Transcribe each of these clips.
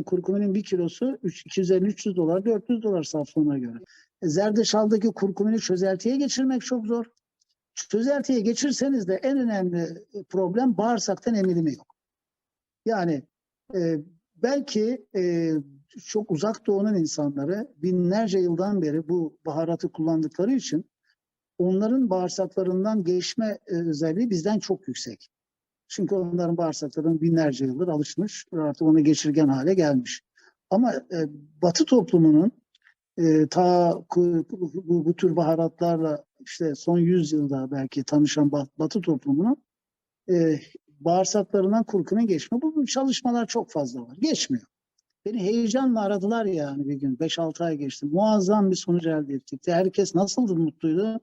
kurkuminin bir kilosu 250-300 dolar, 400 dolar saflığına göre. E, Zerdeçal'daki kurkumini çözeltiye geçirmek çok zor. Çözeltiye geçirseniz de en önemli problem bağırsaktan emilimi yok. Yani e, belki e, çok uzak doğunun insanları binlerce yıldan beri bu baharatı kullandıkları için onların bağırsaklarından geçme e, özelliği bizden çok yüksek. Çünkü onların bağırsaklarının binlerce yıldır alışmış artık onu geçirgen hale gelmiş. Ama e, Batı toplumunun e, ta ku- bu, bu tür baharatlarla işte son 100 yılda belki tanışan Bat- Batı toplumunun e, bağırsaklarından kurkunun geçme. Bu çalışmalar çok fazla var. Geçmiyor. Beni heyecanla aradılar yani bir gün. 5-6 ay geçti. Muazzam bir sonuç elde ettik. Herkes nasıldı mutluydu.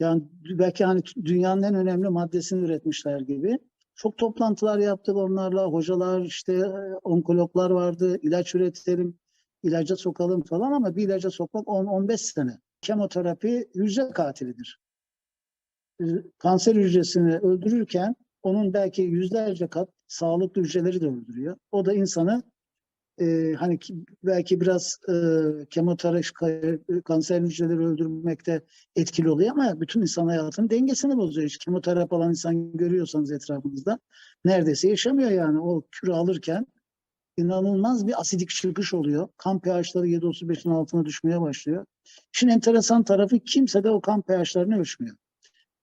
Yani belki hani dünyanın en önemli maddesini üretmişler gibi. Çok toplantılar yaptık onlarla. Hocalar işte e, onkologlar vardı. İlaç üretelim, ilaca sokalım falan ama bir ilaca sokmak 10-15 sene. Kemoterapi hücre katilidir. E, Kanser hücresini öldürürken onun belki yüzlerce kat sağlıklı hücreleri de öldürüyor. O da insanı e, hani ki- belki biraz e, kemoterapi ka- kanser hücreleri öldürmekte etkili oluyor ama bütün insan hayatının dengesini bozuyor. Hiç kemoterapi alan insan görüyorsanız etrafınızda neredeyse yaşamıyor yani. O kürü alırken inanılmaz bir asidik çıkış oluyor. Kan pH'ları 7.35'in altına düşmeye başlıyor. İşin enteresan tarafı kimse de o kan pH'larını ölçmüyor.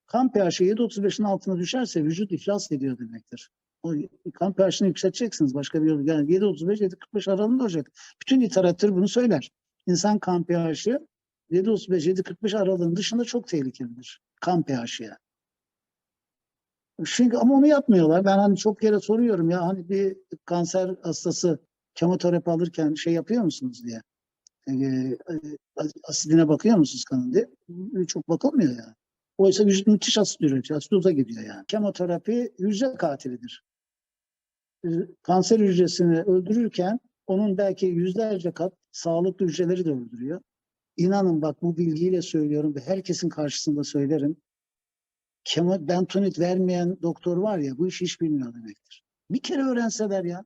Kan pH'i 7.35'in altına düşerse vücut iflas ediyor demektir. Kan pH'ini yükselteceksiniz. Başka bir yol. Yani 7.35-7.45 aralığında olacak. Bütün literatür bunu söyler. İnsan kan pH'i 7.35-7.45 aralığının dışında çok tehlikelidir. Kan pH'i. Çünkü ama onu yapmıyorlar. Ben hani çok kere soruyorum ya hani bir kanser hastası kemoterapi alırken şey yapıyor musunuz diye. Ee, asidine bakıyor musunuz kanın diye. Çok bakılmıyor yani. Oysa vücut müthiş asit üretiyor. Asidoza gidiyor yani. Kemoterapi hücre katilidir. Ee, Kanser hücresini öldürürken onun belki yüzlerce kat sağlıklı hücreleri de öldürüyor. İnanın bak bu bilgiyle söylüyorum ve herkesin karşısında söylerim. Kemo, bentonit vermeyen doktor var ya bu işi hiç bilmiyor demektir. Bir kere öğrenseler ya.